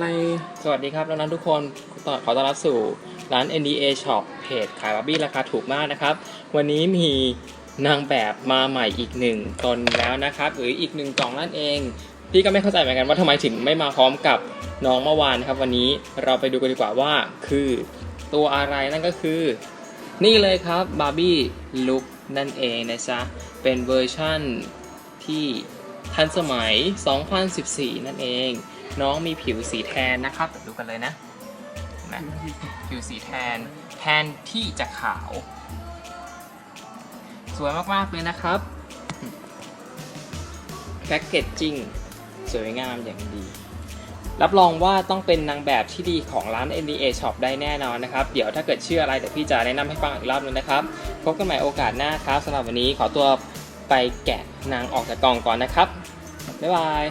ไรสวัสดีครับน้องๆทุกคนขอต้อนรับสู่ร้าน NDA Shop เพจขายบาร์บี้ราคาถูกมากนะครับ วันนี้มีนางแบบมาใหม่อีกหนึ่งตนแล้วนะครับ หรืออีกหนึ่งกล่องนั่นเอง พี่ก็ไม่เข้าใจเหมือนกันว่าทำไมถึงไม่มาพร้อมกับน้องเมื่อวานครับวันนี้เราไปดูกันดีกว่าว่าคือตัวอะไรนั่นก็คือ นี่เลยครับบาร์บี้ลุคนั่นเองนะจ๊ะเป็นเวอร์ชั่นที่ ทันสมัย 2014 นั่นเอง น้องมีผิวสีแทนนะครับดูกันเลยนะนไหมผิวสีแทนแทนที่จะขาว สวยมากๆเลยนะครับแพ็กเกจจิ้งสวยงามอย่างดี รับรองว่าต้องเป็นนางแบบที่ดีของร้าน NDA Shop ได้แน่นอนนะครับ เดี๋ยวถ้าเกิดเชื่ออะไรเดี๋ยวพี่จะแนะนำให้ฟังอีกรอบนึงนะครับ พบกันใหม่โอกาสหน้าครับสำหรับวันนี้ขอตัว ไปแกะนางออกจากกล่องก่อนนะครับ บ๊ายบาย